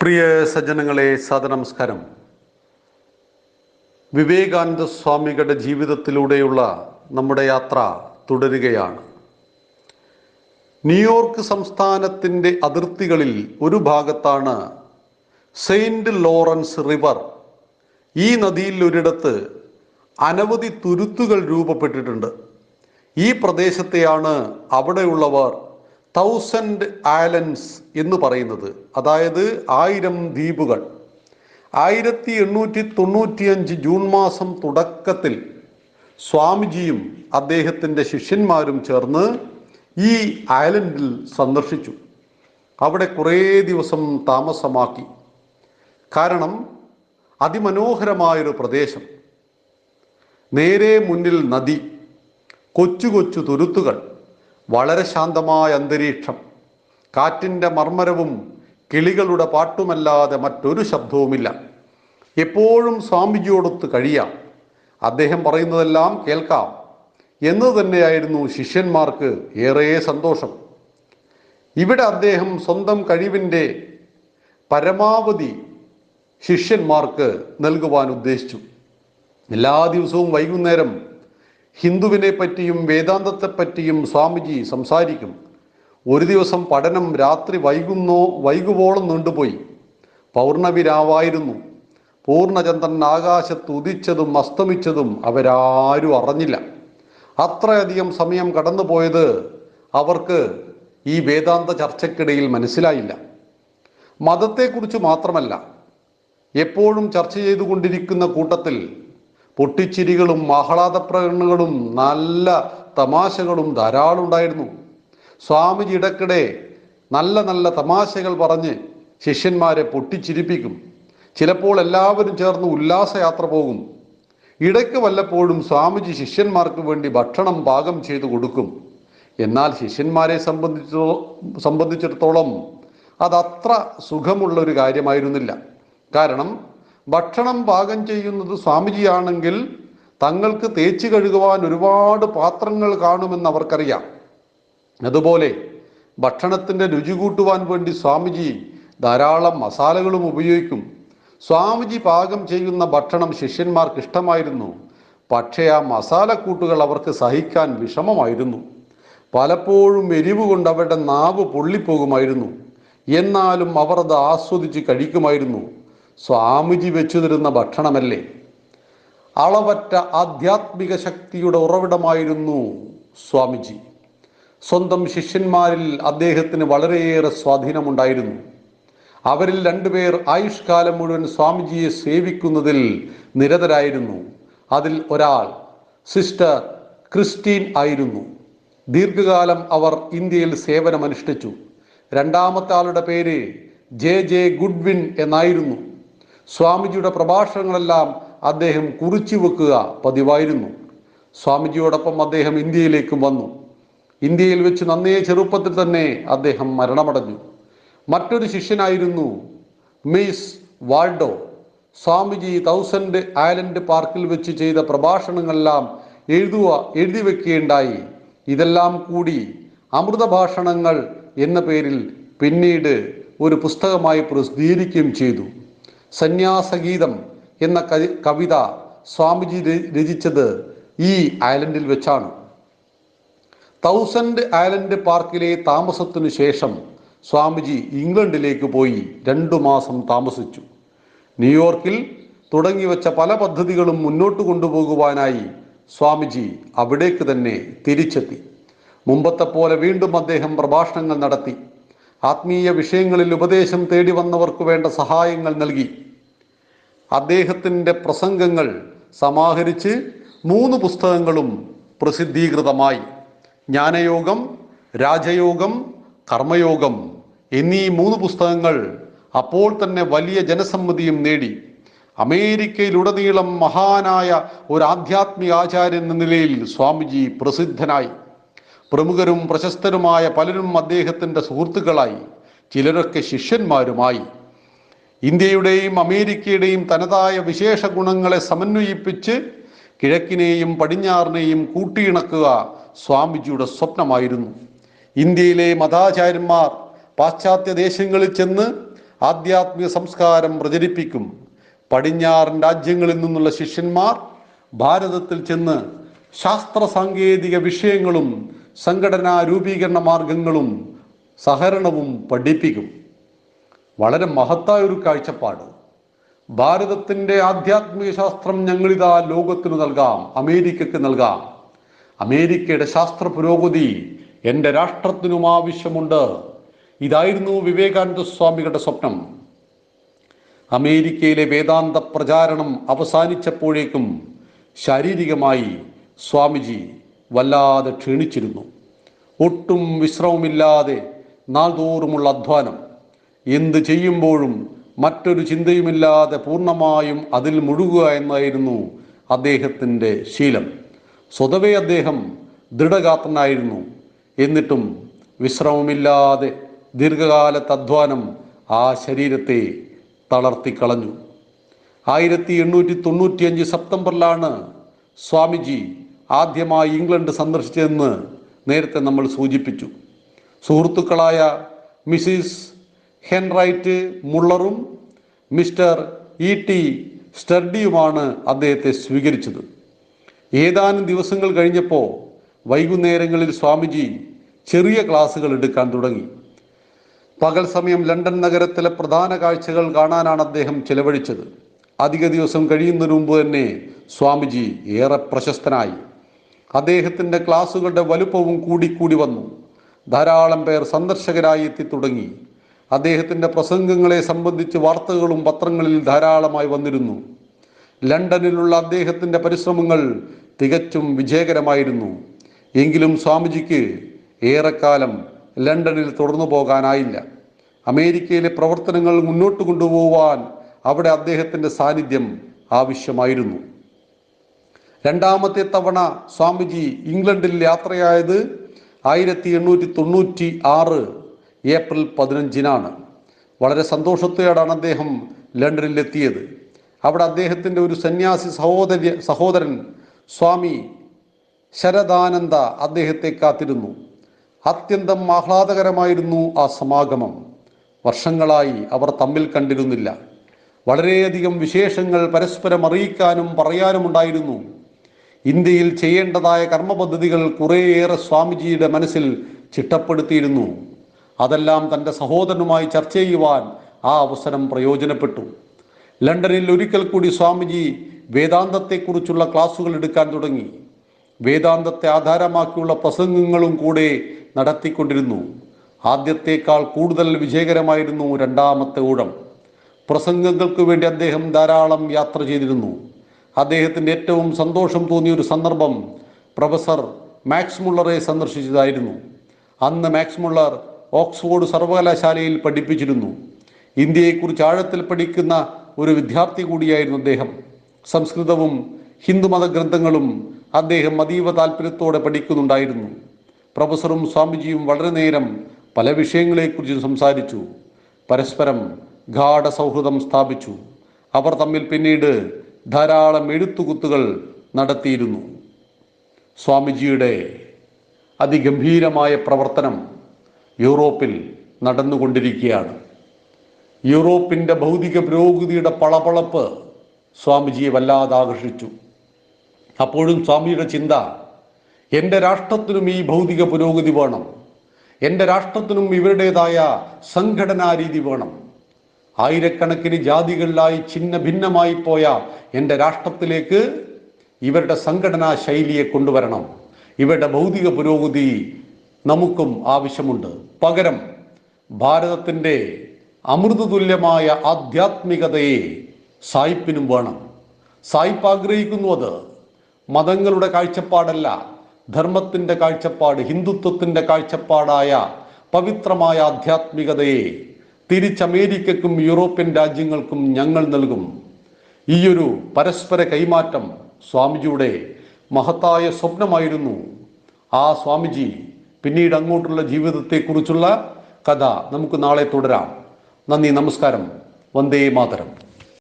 പ്രിയ സജ്ജനങ്ങളെ സദനമസ്കാരം വിവേകാനന്ദ സ്വാമികളുടെ ജീവിതത്തിലൂടെയുള്ള നമ്മുടെ യാത്ര തുടരുകയാണ്. ന്യൂയോർക്ക് സംസ്ഥാനത്തിന്റെ അതിർത്തികളിൽ ഒരു ഭാഗത്താണ് സെയിന്റ് ലോറൻസ് റിവർ. ഈ നദിയിൽ ഒരിടത്ത് അനവധി തുരുത്തുകൾ രൂപപ്പെട്ടിട്ടുണ്ട്. ഈ പ്രദേശത്തെയാണ് അവിടെയുള്ളവർ തൗസൻഡ് ഐലൻഡ്സ് എന്ന് പറയുന്നത് അതായത് ആയിരം ദ്വീപുകൾ. ആയിരത്തി എണ്ണൂറ്റി തൊണ്ണൂറ്റിയഞ്ച് ജൂൺ മാസം തുടക്കത്തിൽ സ്വാമിജിയും അദ്ദേഹത്തിന്റെ ശിഷ്യന്മാരും ചേർന്ന് ഈ ഐലൻഡിൽ സന്ദർശിച്ചു. അവിടെ കുറേ ദിവസം താമസമാക്കി. കാരണം അതിമനോഹരമായൊരു പ്രദേശം. നേരെ മുന്നിൽ നദി കൊച്ചു കൊച്ചു തുരുത്തുകൾ. വളരെ ശാന്തമായ അന്തരീക്ഷം. കാറ്റിന്റെ മർമ്മരവും കിളികളുടെ പാട്ടുമല്ലാതെ മറ്റൊരു ശബ്ദവുമില്ല. എപ്പോഴും സ്വാമിജിയോടൊത്ത് കഴിയാം. അദ്ദേഹം പറയുന്നതെല്ലാം കേൾക്കാം. എന്ന് തന്നെയായിരുന്നു ശിഷ്യന്മാർക്ക് ഏറെ സന്തോഷം. ഇവിടെ അദ്ദേഹം സ്വന്തം കഴിവിന്റെ പരമാവധി ശിഷ്യന്മാർക്ക് നൽകുവാൻ ഉദ്ദേശിച്ചു. എല്ലാ ദിവസവും വൈകുന്നേരം ഹിന്ദുവിനെ പറ്റിയും വേദാന്തത്തെ പറ്റിയും സ്വാമിജി സംസാരിക്കും. ഒരു ദിവസം പഠനം രാത്രി വൈകുന്നോ വൈകുവോളം നീണ്ടുപോയി. പൗർണവിരാവായിരുന്നു പൂർണചന്ദ്രൻ ആകാശത്ത് ഉദിച്ചതും അസ്തമിച്ചതും അവരാരും അറിഞ്ഞില്ല. അത്രയധികം സമയം കടന്നുപോയത് അവർക്ക് ഈ വേദാന്ത ചർച്ചയ്ക്കിടയിൽ മനസ്സിലായില്ല. മതത്തെക്കുറിച്ച് മാത്രമല്ല എപ്പോഴും ചർച്ച ചെയ്തുകൊണ്ടിരിക്കുന്ന കൂട്ടത്തിൽ പൊട്ടിച്ചിരികളും ആഹ്ലാദ പ്രകടനങ്ങളും നല്ല തമാശകളും ധാരാളം ഉണ്ടായിരുന്നു സ്വാമിജി ഇടയ്ക്കിടെ നല്ല നല്ല തമാശകൾ പറഞ്ഞ് ശിഷ്യന്മാരെ പൊട്ടിച്ചിരിപ്പിക്കും. ചിലപ്പോൾ എല്ലാവരും ചേർന്ന് ഉല്ലാസയാത്ര പോകും. ഇടയ്ക്ക് വല്ലപ്പോഴും സ്വാമിജി ശിഷ്യന്മാർക്ക് വേണ്ടി ഭക്ഷണം പാകം ചെയ്തു കൊടുക്കും. എന്നാൽ ശിഷ്യന്മാരെ സംബന്ധിച്ചോ സംബന്ധിച്ചിടത്തോളം അതത്ര സുഖമുള്ള ഒരു കാര്യമായിരുന്നില്ല. കാരണം ഭക്ഷണം പാകം ചെയ്യുന്നത് സ്വാമിജിയാണെങ്കിൽ തങ്ങൾക്ക് തേച്ച് കഴുകുവാൻ ഒരുപാട് പാത്രങ്ങൾ കാണുമെന്ന് അവർക്കറിയാം. അതുപോലെ ഭക്ഷണത്തിന്റെ രുചി കൂട്ടുവാൻ വേണ്ടി സ്വാമിജി ധാരാളം മസാലകളും ഉപയോഗിക്കും. സ്വാമിജി പാകം ചെയ്യുന്ന ഭക്ഷണം ശിഷ്യന്മാർക്ക് ഇഷ്ടമായിരുന്നു. പക്ഷേ ആ മസാലക്കൂട്ടുകൾ അവർക്ക് സഹിക്കാൻ വിഷമമായിരുന്നു. പലപ്പോഴും എരിവ് കൊണ്ട് അവരുടെ നാവ് പൊള്ളിപ്പോകുമായിരുന്നു. എന്നാലും അവർ അത് ആസ്വദിച്ച് കഴിക്കുമായിരുന്നു. സ്വാമിജി വെച്ചു തരുന്ന ഭക്ഷണമല്ലേ? അളവറ്റ ആധ്യാത്മിക ശക്തിയുടെ ഉറവിടമായിരുന്നു സ്വാമിജി. സ്വന്തം ശിഷ്യന്മാരിൽ അദ്ദേഹത്തിന് വളരെയേറെ സ്വാധീനമുണ്ടായിരുന്നു. അവരിൽ രണ്ടുപേർ ആയുഷ്കാലം മുഴുവൻ സ്വാമിജിയെ സേവിക്കുന്നതിൽ നിരതരായിരുന്നു. അതിൽ ഒരാൾ സിസ്റ്റർ ക്രിസ്റ്റീൻ ആയിരുന്നു. ദീർഘകാലം അവർ ഇന്ത്യയിൽ സേവനമനുഷ്ഠിച്ചു. രണ്ടാമത്തെ ആളുടെ പേര് ജെ ജെ ഗുഡ്വിൻ എന്നായിരുന്നു. സ്വാമിജിയുടെ പ്രഭാഷണങ്ങളെല്ലാം അദ്ദേഹം കുറിച്ചു വെക്കുക പതിവായിരുന്നു. സ്വാമിജിയോടൊപ്പം അദ്ദേഹം ഇന്ത്യയിലേക്കും വന്നു. ഇന്ത്യയിൽ വെച്ച് നന്നേ ചെറുപ്പത്തിൽ തന്നെ അദ്ദേഹം മരണമടഞ്ഞു. മറ്റൊരു ശിഷ്യനായിരുന്നു Miss Waldo. Swamiji thousand island പാർക്കിൽ വെച്ച് ചെയ്ത പ്രഭാഷണങ്ങളെല്ലാം എഴുതുക എഴുതി വെക്കുകയുണ്ടായി. ഇതെല്ലാം കൂടി അമൃതഭാഷണങ്ങൾ എന്ന പേരിൽ പിന്നീട് ഒരു പുസ്തകമായി പ്രസിദ്ധീകരിക്കുകയും ചെയ്തു. സന്യാസഗീതം എന്ന കവി- കവിത സ്വാമിജി രചിച്ചത് ഈ ഐലൻഡിൽ വെച്ചാണ്. തൗസൻഡ് ഐലൻഡ് പാർക്കിലെ താമസത്തിനു ശേഷം സ്വാമിജി ഇംഗ്ലണ്ടിലേക്ക് പോയി രണ്ടു മാസം താമസിച്ചു. ന്യൂയോർക്കിൽ തുടങ്ങിവെച്ച പല പദ്ധതികളും മുന്നോട്ട് കൊണ്ടുപോകുവാനായി സ്വാമിജി അവിടേക്ക് തന്നെ തിരിച്ചെത്തി. മുമ്പത്തെ പോലെ വീണ്ടും അദ്ദേഹം പ്രഭാഷണങ്ങൾ നടത്തി. ആത്മീയ വിഷയങ്ങളിൽ ഉപദേശം തേടി വന്നവർക്ക് വേണ്ട സഹായങ്ങൾ നൽകി. അദ്ദേഹത്തിന്റെ പ്രസംഗങ്ങൾ സമാഹരിച്ച് മൂന്ന് പുസ്തകങ്ങളും പ്രസിദ്ധീകൃതമായി. ജ്ഞാനയോഗം രാജയോഗം കർമ്മയോഗം എന്നീ മൂന്ന് പുസ്തകങ്ങൾ അപ്പോൾ തന്നെ വലിയ ജനസമ്മതിയും നേടി. അമേരിക്കയിലുടനീളം മഹാനായ ഒരു ആധ്യാത്മിക ആചാര്യൻ എന്ന നിലയിൽ സ്വാമിജി പ്രസിദ്ധനായി. പ്രമുഖരും പ്രശസ്തരുമായ പലരും അദ്ദേഹത്തിന്റെ സുഹൃത്തുക്കളായി. ചിലരൊക്കെ ശിഷ്യന്മാരുമായി. ഇന്ത്യയുടെയും അമേരിക്കയുടെയും തനതായ വിശേഷ ഗുണങ്ങളെ സമന്വയിപ്പിച്ച് കിഴക്കിനെയും പടിഞ്ഞാറിനെയും കൂട്ടിയിണക്കുക സ്വാമിജിയുടെ സ്വപ്നമായിരുന്നു. ഇന്ത്യയിലെ മതാചാര്യന്മാർ പാശ്ചാത്യ ദേശങ്ങളിൽ ചെന്ന് ആധ്യാത്മിക സംസ്കാരം പ്രചരിപ്പിക്കും. പടിഞ്ഞാറൻ രാജ്യങ്ങളിൽ നിന്നുള്ള ശിഷ്യന്മാർ ഭാരതത്തിൽ ചെന്ന് ശാസ്ത്ര സാങ്കേതിക വിഷയങ്ങളും സംഘടനാ രൂപീകരണ മാർഗങ്ങളും സഹകരണവും പഠിപ്പിക്കും. വളരെ മഹത്തായ ഒരു കാഴ്ചപ്പാട്. ഭാരതത്തിന്റെ ആധ്യാത്മിക ശാസ്ത്രം ഞങ്ങളിതാ ലോകത്തിന് നൽകാം അമേരിക്കക്ക് നൽകാം. അമേരിക്കയുടെ ശാസ്ത്ര പുരോഗതി എന്റെ രാഷ്ട്രത്തിനും ആവശ്യമുണ്ട്. ഇതായിരുന്നു വിവേകാനന്ദ സ്വാമികളുടെ സ്വപ്നം. അമേരിക്കയിലെ വേദാന്ത പ്രചാരണം അവസാനിച്ചപ്പോഴേക്കും ശാരീരികമായി സ്വാമിജി വല്ലാതെ ക്ഷീണിച്ചിരുന്നു. ഒട്ടും വിശ്രമമില്ലാതെ നാൾതോറുമുള്ള അധ്വാനം. എന്ത് ചെയ്യുമ്പോഴും മറ്റൊരു ചിന്തയുമില്ലാതെ പൂർണമായും അതിൽ മുഴുകുക എന്നായിരുന്നു അദ്ദേഹത്തിന്റെ ശീലം. സ്വതവേ അദ്ദേഹം ദൃഢഗാത്രനായിരുന്നു. എന്നിട്ടും വിശ്രമമില്ലാതെ ദീർഘകാലത്തെ അധ്വാനം ആ ശരീരത്തെ തളർത്തിക്കളഞ്ഞു. ആയിരത്തി എണ്ണൂറ്റി തൊണ്ണൂറ്റിയഞ്ച് സെപ്റ്റംബറിലാണ് സ്വാമിജി ആദ്യമായി ഇംഗ്ലണ്ട് സന്ദർശിച്ചതെന്ന് നേരത്തെ നമ്മൾ സൂചിപ്പിച്ചു. സുഹൃത്തുക്കളായ മിസിസ് ഹെൻറൈറ്റ് മുള്ളറും മിസ്റ്റർ ഇ ടി സ്റ്റർഡിയുമാണ് അദ്ദേഹത്തെ സ്വീകരിച്ചത്. ഏതാനും ദിവസങ്ങൾ കഴിഞ്ഞപ്പോൾ വൈകുന്നേരങ്ങളിൽ സ്വാമിജി ചെറിയ ക്ലാസ്സുകൾ എടുക്കാൻ തുടങ്ങി. പകൽ സമയം ലണ്ടൻ നഗരത്തിലെ പ്രധാന കാഴ്ചകൾ കാണാനാണ് അദ്ദേഹം ചെലവഴിച്ചത്. അധിക ദിവസം കഴിയുന്നതിന് മുമ്പ് തന്നെ സ്വാമിജി ഏറെ പ്രശസ്തനായി. അദ്ദേഹത്തിന്റെ ക്ലാസ്സുകളുടെ വലുപ്പവും കൂടിക്കൂടി വന്നു. ധാരാളം പേർ സന്ദർശകരായി എത്തിത്തുടങ്ങി അദ്ദേഹത്തിന്റെ പ്രസംഗങ്ങളെ സംബന്ധിച്ച് വാർത്തകളും പത്രങ്ങളിൽ ധാരാളമായി വന്നിരുന്നു. ലണ്ടനിലുള്ള അദ്ദേഹത്തിന്റെ പരിശ്രമങ്ങൾ തികച്ചും വിജയകരമായിരുന്നു. എങ്കിലും സ്വാമിജിക്ക് ഏറെക്കാലം ലണ്ടനിൽ തുടർന്നു പോകാനായില്ല. അമേരിക്കയിലെ പ്രവർത്തനങ്ങൾ മുന്നോട്ട് കൊണ്ടുപോകാൻ അവിടെ അദ്ദേഹത്തിന്റെ സാന്നിധ്യം ആവശ്യമായിരുന്നു. രണ്ടാമത്തെ തവണ സ്വാമിജി ഇംഗ്ലണ്ടിൽ യാത്രയായത് ആയിരത്തി എണ്ണൂറ്റി തൊണ്ണൂറ്റി ആറ് ഏപ്രിൽ പതിനഞ്ചിനാണ്. വളരെ സന്തോഷത്തോടെയാണ് അദ്ദേഹം ലണ്ടനിൽ എത്തിയത് അവിടെ അദ്ദേഹത്തിന്റെ ഒരു സന്യാസി സഹോദര സഹോദരൻ സ്വാമി ശരദാനന്ദ അദ്ദേഹത്തെ കാത്തിരുന്നു. അത്യന്തം ആഹ്ലാദകരമായിരുന്നു ആ സമാഗമം. വർഷങ്ങളായി അവർ തമ്മിൽ കണ്ടിരുന്നില്ല. വളരെയധികം വിശേഷങ്ങൾ പരസ്പരം അറിയിക്കാനും പറയാനുമുണ്ടായിരുന്നു ഇന്ത്യയിൽ ചെയ്യേണ്ടതായ കർമ്മപദ്ധതികൾ കുറേയേറെ സ്വാമിജിയുടെ മനസ്സിൽ ചിട്ടപ്പെടുത്തിയിരുന്നു. അതെല്ലാം തന്റെ സഹോദരനുമായി ചർച്ച ചെയ്യുവാൻ ആ അവസരം പ്രയോജനപ്പെട്ടു. ലണ്ടനിൽ ഒരിക്കൽ കൂടി സ്വാമിജി വേദാന്തത്തെക്കുറിച്ചുള്ള ക്ലാസുകൾ എടുക്കാൻ തുടങ്ങി. വേദാന്തത്തെ ആധാരമാക്കിയുള്ള പ്രസംഗങ്ങളും കൂടെ നടത്തിക്കൊണ്ടിരുന്നു. ആദ്യത്തേക്കാൾ കൂടുതൽ വിജയകരമായിരുന്നു രണ്ടാമത്തെ ഊഴം. പ്രസംഗങ്ങൾക്ക് വേണ്ടി അദ്ദേഹം ധാരാളം യാത്ര ചെയ്തിരുന്നു. അദ്ദേഹത്തിന്റെ ഏറ്റവും സന്തോഷം തോന്നിയ ഒരു സന്ദർഭം പ്രൊഫസർ മാക്സ് മുള്ളറെ സന്ദർശിച്ചതായിരുന്നു. അന്ന് മാക്സ് മുള്ളർ ഓക്സ്ഫോർഡ് സർവകലാശാലയിൽ പഠിപ്പിച്ചിരുന്നു. ഇന്ത്യയെക്കുറിച്ച് ആഴത്തിൽ പഠിക്കുന്ന ഒരു വിദ്യാർത്ഥി കൂടിയായിരുന്നു അദ്ദേഹം. സംസ്കൃതവും ഹിന്ദുമത ഗ്രന്ഥങ്ങളും അദ്ദേഹം അതീവ താല്പര്യത്തോടെ പഠിക്കുന്നുണ്ടായിരുന്നു. പ്രൊഫസറും സ്വാമിജിയും വളരെ നേരം പല വിഷയങ്ങളെക്കുറിച്ചും സംസാരിച്ചു. പരസ്പരം ഗാഠ സൗഹൃദം സ്ഥാപിച്ചു. അവർ തമ്മിൽ പിന്നീട് ധാരാളം എഴുത്തുകുത്തുകൾ നടത്തിയിരുന്നു. സ്വാമിജിയുടെ അതിഗംഭീരമായ പ്രവർത്തനം യൂറോപ്പിൽ നടന്നുകൊണ്ടിരിക്കുകയാണ്. യൂറോപ്പിന്റെ ഭൗതിക പുരോഗതിയുടെ പളപളപ്പ് സ്വാമിജിയെ വല്ലാതെ ആകർഷിച്ചു. അപ്പോഴും സ്വാമിയുടെ ചിന്ത എന്റെ രാഷ്ട്രത്തിനും ഈ ഭൗതിക പുരോഗതി വേണം. എന്റെ രാഷ്ട്രത്തിനും ഇവരുടേതായ സംഘടനാ രീതി വേണം. ആയിരക്കണക്കിന് ജാതികളിലായി ഛിന്ന ഭിന്നമായി പോയ എന്റെ രാഷ്ട്രത്തിലേക്ക് ഇവരുടെ സംഘടനാ ശൈലിയെ കൊണ്ടുവരണം. ഇവരുടെ ഭൗതിക പുരോഗതി നമുക്കും ആവശ്യമുണ്ട്. പകരം ഭാരതത്തിന്റെ അമൃതതുല്യമായ ആധ്യാത്മികതയെ സായിപ്പിനും വേണം. സായിപ്പ് ആഗ്രഹിക്കുന്നു അത്. മതങ്ങളുടെ കാഴ്ചപ്പാടല്ല ധർമ്മത്തിന്റെ കാഴ്ചപ്പാട് ഹിന്ദുത്വത്തിന്റെ കാഴ്ചപ്പാടായ പവിത്രമായ ആധ്യാത്മികതയെ തിരിച്ച് അമേരിക്കക്കും യൂറോപ്യൻ രാജ്യങ്ങൾക്കും ഞങ്ങൾ നൽകും. ഈയൊരു പരസ്പര കൈമാറ്റം സ്വാമിജിയുടെ മഹത്തായ സ്വപ്നമായിരുന്നു. ആ സ്വാമിജി പിന്നീട് അങ്ങോട്ടുള്ള ജീവിതത്തെക്കുറിച്ചുള്ള കഥ നമുക്ക് നാളെ തുടരാം. നന്ദി നമസ്കാരം. വന്ദേ മാതരം.